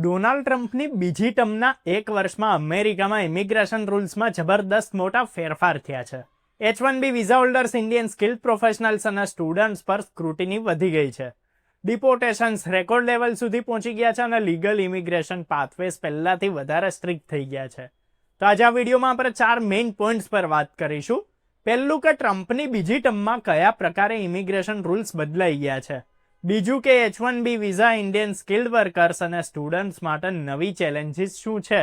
Donald ટ્રમ્પની બીજી ટર્મના એક વર્ષમાં અમેરિકામાં ઇમિગ્રેશન રૂલ્સમાં જબરદસ્ત મોટા ફેરફાર થયા છે. H one B visa holders Indian skill professionals અને સ્ટુડન્ટ્સ પર સ્ક્રુટિની વધી ગઈ છે. ડિપોર્ટેશન્સ રેકોર્ડ લેવલ સુધી પહોંચી ગયા છે અને લીગલ ઇમિગ્રેશન પાથવેઝ પહેલાંથી વધારે સ્ટ્રિક્ટ થઈ ગયા છે. તો આજે આ વિડીયોમાં આપણે ચાર મેઇન પોઈન્ટ્સ પર વાત કરીશું. પહેલું કે ટ્રમ્પની બીજી ટર્મમાં કયા પ્રકારે ઇમિગ્રેશન રૂલ્સ બદલાઈ ગયા છે. બીજું કે H one B visa Indian skilled workers અને સ્ટુડન્ટ્સ માટે નવી ચેલેન્જીસ શું છે?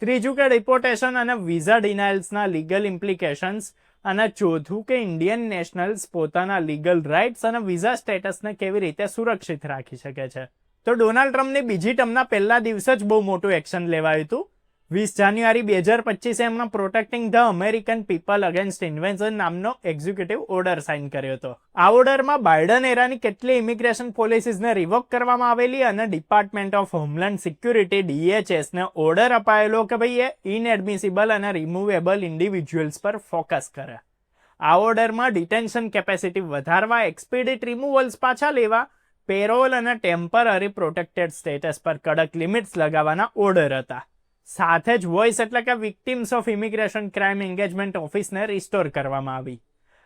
ત્રીજું કે ડિપોર્ટેશન અને વિઝા ડિનાયલ્સના લીગલ ઇમ્પ્લિકેશન્સ અને ચોથું કે ઇન્ડિયન નેશનલ્સ પોતાના લીગલ રાઇટ્સ અને વિઝા સ્ટેટસને કેવી રીતે સુરક્ષિત રાખી શકે છે? તો ડોનાલ્ડ ટ્રમ્પની બીજી ટર્મના પહેલા દિવસે જ બહુ મોટું એક્શન લેવાયું હતું. વીસ જાન્યુઆરી બે હજાર પચીસે એમના protecting the American people against invention નામનો એક્ઝિક્યુટિવ ઓર્ડર સાઇન કર્યો હતો. આ ઓર્ડરમાં બાઇડન એરાની કેટલી ઇમિગ્રેશન પોલિસીસને રિવોક કરવામાં આવેલી અને ડિપાર્ટમેન્ટ ઓફ હોમલેન્ડ સિક્યુરિટી ડીએચએસને ઓર્ડર અપાયેલો કે ભાઈ એ ઇનએડમિસિબલ અને રિમુવેબલ ઇન્ડિવિજ્યુઅલ્સ પર ફોકસ કરે. આ ઓર્ડરમાં ડિટેન્શન કેપેસિટી વધારવા એક્સપીડિટ રિમુવલ્સ પાછા લેવા પેરોલ અને ટેમ્પરરી પ્રોટેક્ટેડ સ્ટેટસ પર કડક લિમિટ્સ લગાવવાના ઓર્ડર હતા. સાથે જ વોઇસ એટલે કે victims of immigration crime engagement ઓફિસને restore કરવામાં આવી.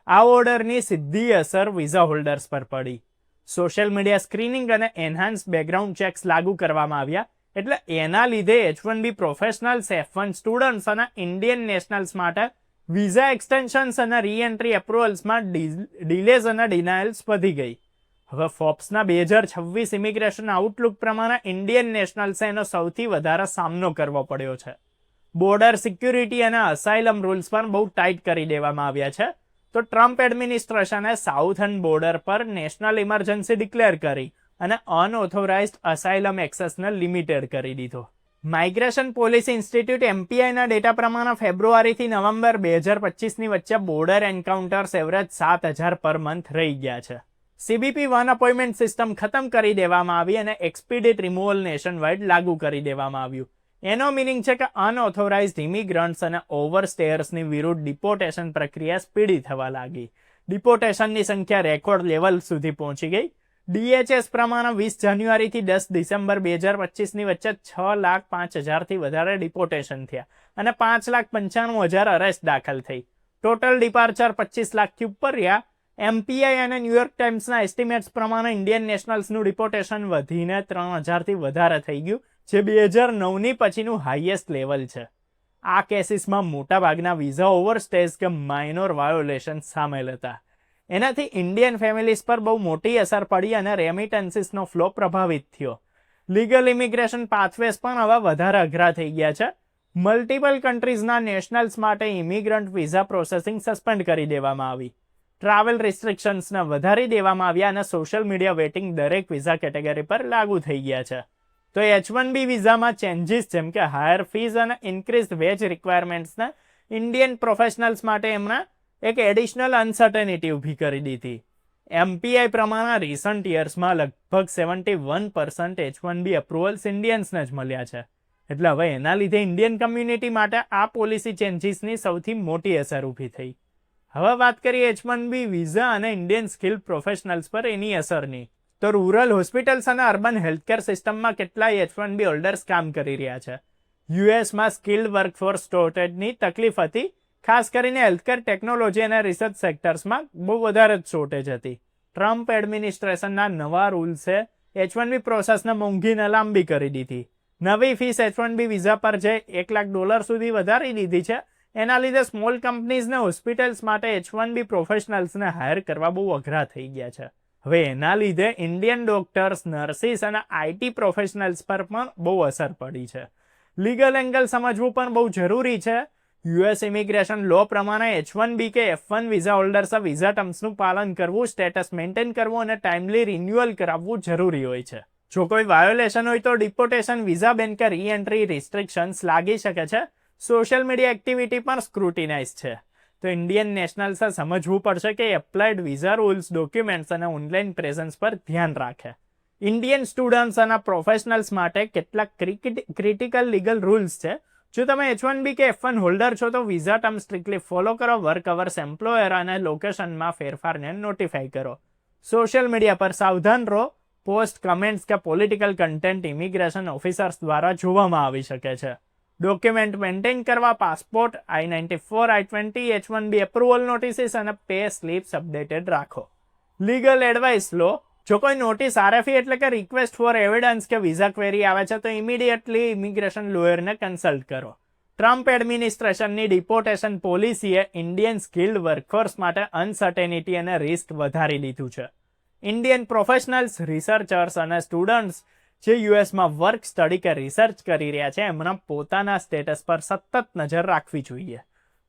આ ઓર્ડરની સીધી અસર વિઝા હોલ્ડર્સ પર પડી. સોશિયલ મીડિયા સ્ક્રીનિંગ અને એનહાન્સ બેકગ્રાઉન્ડ ચેક્સ લાગુ કરવામાં આવ્યા. એટલે એના લીધે H one B professionals F one students અને ઇન્ડિયન નેશનલ્સ માટે વિઝા એક્સટેન્શન્સ અને રીએન્ટ્રી એપ્રુવલ્સમાં ડિલેઝ અને ડિનાયલ્સ વધી ગઈ. હવે ફોપ્સના બે હજાર છવ્વીસ ઇમિગ્રેશન આઉટલુક પ્રમાણે ઇન્ડિયન નેશનલ્સે એનો સૌથી વધારે સામનો કરવો પડ્યો છે. બોર્ડર સિક્યુરિટી અને અસાઇલમ રૂલ્સ પણ બહુ ટાઈટ કરી દેવામાં આવ્યા છે. તો ટ્રમ્પ એડમિનિસ્ટ્રેશને સાઉથર્ન બોર્ડર પર નેશનલ ઇમરજન્સી ડિક્લેર કરી અને અનઓથોરાઇઝ્ડ અસાઇલમ એક્સેસને લિમિટેડ કરી દીધો. માઇગ્રેશન પોલિસી ઇન્સ્ટિટ્યૂટ એમપીઆઈના ડેટા પ્રમાણે ફેબ્રુઆરીથી નવેમ્બર બે હજાર પચીસની વચ્ચે બોર્ડર એન્કાઉન્ટર્સ એવરેજ સાત હજાર પર મંથ રહી ગયા છે. સીબીપી વન અપોઇન્ટમેન્ટ સિસ્ટમ ખતમ કરી દેવામાં આવી અને એક્સપીડિટ રિમૂવલ નેશન વાઇડ લાગુ કરી દેવામાં આવ્યું. એનો મિનિંગ છે કે અનઓથોરાઇઝ ઇમિગ્રન્ટ્સ અને ઓવરસ્ટેયર્સની વિરુદ્ધ ડિપોર્ટેશન પ્રક્રિયા સ્પીડી થવા લાગી. ડિપોર્ટેશનની સંખ્યા રેકોર્ડ લેવલ સુધી પહોંચી ગઈ. ડીએચએસ પ્રમાણે વીસ જાન્યુઆરીથી દસ ડિસેમ્બર બે હજાર પચીસની વચ્ચે છ લાખ પાંચ હજારથી વધારે ડિપોર્ટેશન થયા અને પાંચ લાખ પંચાણું હજાર અરેસ્ટ દાખલ થઈ. ટોટલ ડિપાર્ચર પચીસ લાખથી ઉપર રહ્યા. એમપીઆઈ અને ન્યુયોર્ક ટાઈમ્સના એસ્ટિમેટ્સ પ્રમાણે ઇન્ડિયન નેશનલ્સનું રિપોર્ટેશન વધીને ત્રણ હજારથી વધારે થઈ ગયું, જે બે હજાર નવની પછીનું હાઈએસ્ટ લેવલ છે. આ કેસીસમાં મોટાભાગના વિઝા ઓવરસ્ટેજ કે માઇનોર વાયોલેશન સામેલ હતા. એનાથી ઇન્ડિયન ફેમિલીઝ પર બહુ મોટી અસર પડી અને રેમિટન્સીસનો ફ્લો પ્રભાવિત થયો. લીગલ ઇમિગ્રેશન પાથવેઝ પણ હવે વધારે અઘરા થઈ ગયા છે. મલ્ટિપલ કન્ટ્રીઝના નેશનલ્સ માટે ઇમિગ્રન્ટ વિઝા પ્રોસેસિંગ સસ્પેન્ડ કરી દેવામાં આવી. ટ્રાવેલ રિસ્ટ્રિક્શન્સને વધારી દેવામાં આવ્યા અને સોશિયલ મીડિયા વેટિંગ દરેક વિઝા કેટેગરી પર લાગુ થઈ ગયા છે. તો એચ વન બી વિઝામાં ચેન્જીસ જેમ કે હાયર ફીઝ અને ઇન્ક્રીઝ વેજ રિક્વાયરમેન્ટ્સને ઇન્ડિયન પ્રોફેશનલ્સ માટે એમણે એક એડિશનલ અનસર્ટેનિટી ઊભી કરી દીધી. એમપીઆઈ પ્રમાણે રિસન્ટ યર્સમાં લગભગ seventy one percent H one B approvals ઇન્ડિયન્સને જ મળ્યા છે. એટલે હવે એના લીધે ઇન્ડિયન કમ્યુનિટી માટે આ પોલિસી ચેન્જીસની સૌથી મોટી અસર ઊભી થઈ. હવે વાત કરીએ એચ વન બી વિઝા અને ઇન્ડિયન સ્કિલ પ્રોફેશનલ્સ પર એની અસરની. તો રૂરલ હોસ્પિટલ્સ અને અર્બન હેલ્થકેર સિસ્ટમમાં કેટલાય એચ વન બી હોલ્ડર્સ કામ કરી રહ્યા છે. યુએસમાં સ્કિલ્ડ વર્કફોર્સ શોર્ટેજની તકલીફ હતી, ખાસ કરીને હેલ્થકેર ટેકનોલોજી અને રિસર્ચ સેક્ટર્સમાં બહુ વધારે જ શોર્ટેજ હતી. ટ્રમ્પ એડમિનિસ્ટ્રેશનના નવા રૂલ્સે એચ વન બી પ્રોસેસને મોંઘીને લાંબી કરી દીધી. નવી fees H one B visa પર જે એક લાખ ડોલર સુધી વધારી દીધી છે એના લીધે સ્મોલ કંપનીઝને હોસ્પિટલ્સ માટે એચ વન બી પ્રોફેશનલ્સને હાયર કરવા બહુ અઘરા થઈ ગયા છે. હવે એના લીધે ઇન્ડિયન ડોક્ટર્સ, નર્સિસ અને આઈટી પ્રોફેશનલ્સ પર પણ બહુ અસર પડી છે. લીગલ એંગલ સમજવું પણ બહુ જરૂરી છે. યુએસ ઇમિગ્રેશન લો પ્રમાણે એચ વન બી કે એફ વન વિઝા હોલ્ડર્સે વિઝા ટર્મ્સનું પાલન કરવું, સ્ટેટસ મેન્ટેન કરવું અને ટાઈમલી રિન્યુઅલ કરાવવું જરૂરી હોય છે. જો કોઈ વાયોલેશન હોય તો ડિપોટેશન વિઝા બેન કે રી એન્ટ્રી રિસ્ટ્રિક્શન્સ લાગી શકે છે. સોશિયલ મીડિયા એક્ટિવિટી પણ સ્ક્રુટિનાઇઝ છે. તો ઇન્ડિયન નેશનલ્સે સમજવું પડશે કે એપ્લાઇડ વિઝા રૂલ્સ, ડોક્યુમેન્ટ્સ અને ઓનલાઈન પ્રેઝન્સ પર ધ્યાન રાખે. ઇન્ડિયન સ્ટુડન્ટ્સ અને પ્રોફેશનલ્સ માટે કેટલાક ક્રિટિકલ લીગલ રૂલ્સ છે. જો તમે એચ વન બી કે એફ વન હોલ્ડર છો તો વિઝા ટર્મ સ્ટ્રિક્ટલી ફોલો કરો, વર્ક અવર્સ એમ્પ્લોયર અને લોકેશનમાં ફેરફારને નોટિફાઈ કરો. સોશિયલ મીડિયા પર સાવધાન રહો. પોસ્ટ, કમેન્ટ્સ કે પોલિટિકલ કન્ટેન્ટ ઇમિગ્રેશન ઓફિસર્સ દ્વારા જોવામાં આવી શકે છે. ડોક્યુમેન્ટ મેન્ટેન કરવા, passport, I ninety four, I twenty, H one B approval notices અને પે સ્લીપ્સ અપડેટેડ રાખો. લીગલ એડવાઇસ લો. જો કોઈ નોટિસ આરએફઈ એટલે કે રિક્વેસ્ટ ફોર એવિડન્સ કે વિઝા ક્વેરી આવે છે, તો ઇમિડિયેટલી ઇમિગ્રેશન લોયરને કન્સલ્ટ કરો. ટ્રમ્પ એડમિનિસ્ટ્રેશનની ડિપોર્ટેશન પોલિસીએ ઇન્ડિયન સ્કિલ્ડ વર્કફોર્સ માટે અનસર્ટેનિટી અને રિસ્ક વધારી દીધું છે. ઇન્ડિયન પ્રોફેશનલ્સ રિસર્ચર્સ અને સ્ટુડન્ટ્સ જે યુએસમાં વર્ક સ્ટડી કે રિસર્ચ કરી રહ્યા છે, એમના પોતાના સ્ટેટસ પર સતત નજર રાખવી જોઈએ.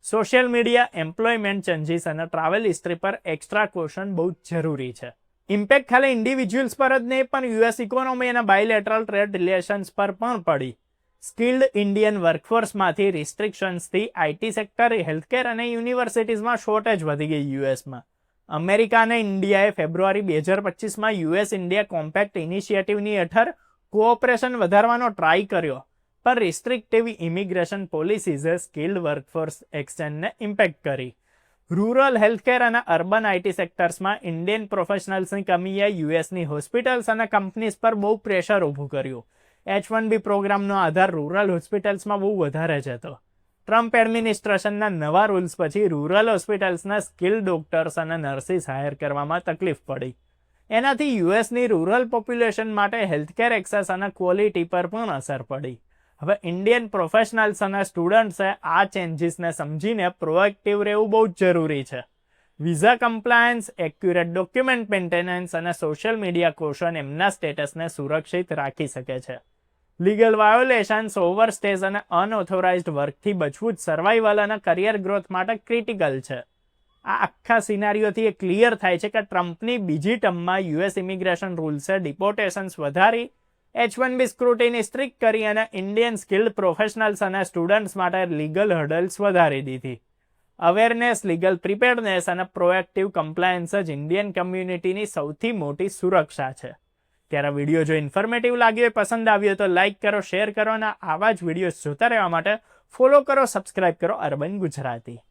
સોશિયલ મીડિયા, એમ્પ્લોયમેન્ટ ચેન્જીસ અને ટ્રાવેલ હિસ્ટ્રી પર એક્સ્ટ્રા ક્વેશ્ચન બહુ જ જરૂરી છે. ઇમ્પેક્ટ ખાલી ઇન્ડિવિજ્યુઅલ્સ પર જ નહીં, પણ યુએસ ઇકોનોમી અને બાયલેટરલ ટ્રેડ રિલેશન્સ પર પણ પડી. સ્કિલ્ડ ઇન્ડિયન વર્કફોર્સમાંથી રિસ્ટ્રિક્શન્સથી આઈટી સેક્ટર હેલ્થકેર અને યુનિવર્સિટીઝમાં શોર્ટેજ વધી ગઈ યુએસમાં. અમેરિકા અને ઇન્ડિયાએ ફેબ્રુઆરી બે હજાર પચીસમાં યુએસ ઇન્ડિયા કોમ્પેક્ટ ઇનિશિયેટિવની હેઠળ કોઓપરેશન વધારવાનો ટ્રાય કર્યો, પણ રિસ્ટ્રિક્ટિવ ઇમિગ્રેશન પોલિસીઝે સ્કિલ્ડ વર્કફોર્સ એક્સચેન્જને ઇમ્પેક્ટ કરી. રૂરલ હેલ્થકેર અને અર્બન આઈટી સેક્ટર્સમાં ઇન્ડિયન પ્રોફેશનલ્સની કમીએ યુએસની હોસ્પિટલ્સ અને કંપનીઝ પર બહુ પ્રેશર ઊભું કર્યું. એચ વન બી પ્રોગ્રામનો આધાર રૂરલ હોસ્પિટલ્સમાં બહુ વધારે છે હતો. ટ્રમ્પ એડમિનિસ્ટ્રેશનના નવા રૂલ્સ પછી રૂરલ હોસ્પિટલ્સના સ્કિલ ડોક્ટર્સ અને નર્સિસ હાયર કરવામાં તકલીફ પડી. એનાથી યુએસની રૂરલ પોપ્યુલેશન માટે હેલ્થકેર એક્સેસ અને ક્વોલિટી પર પણ અસર પડી. હવે ઇન્ડિયન પ્રોફેશનલ્સ અને સ્ટુડન્ટ્સે આ ચેન્જીસને સમજીને પ્રોએક્ટિવ રહેવું બહુ જ જરૂરી છે. Visa compliance, accurate document maintenance અને સોશિયલ મીડિયા કોશન એમના સ્ટેટસને સુરક્ષિત રાખી શકે છે. લીગલ વાયોલેશન્સ, ઓવરસ્ટેઝ અને અનઓથોરાઇઝ્ડ વર્કથી બચવું જ સર્વાઈવલ અને કરિયર ગ્રોથ માટે ક્રિટિકલ છે. આ આખા સિનારીઓથી એ ક્લિયર થાય છે કે ટ્રમ્પની બીજી ટર્મમાં યુએસ ઇમિગ્રેશન રૂલ્સે ડિપોર્ટેશન્સ વધારી H one B scrutiny strict કરી અને ઇન્ડિયન સ્કિલ્ડ પ્રોફેશનલ્સ અને સ્ટુડન્ટ્સ માટે લીગલ હર્ડલ્સ વધારી દીધી. અવેરનેસ લીગલ પ્રિપેરનેસ અને પ્રોએક્ટિવ કમ્પ્લાયન્સ જ ઇન્ડિયન કમ્યુનિટીની સૌથી મોટી સુરક્ષા છે. ત્યારે વીડિયો જો ઇન્ફોર્મેટિવ લાગ્યો હોય, પસંદ આવ્યો તો લાઇક કરો શેર કરો અને આવા જ વીડિયો જોતા રહેવા માટે ફોલો કરો સબસ્ક્રાઇબ કરો, અર્બન ગુજરાતી.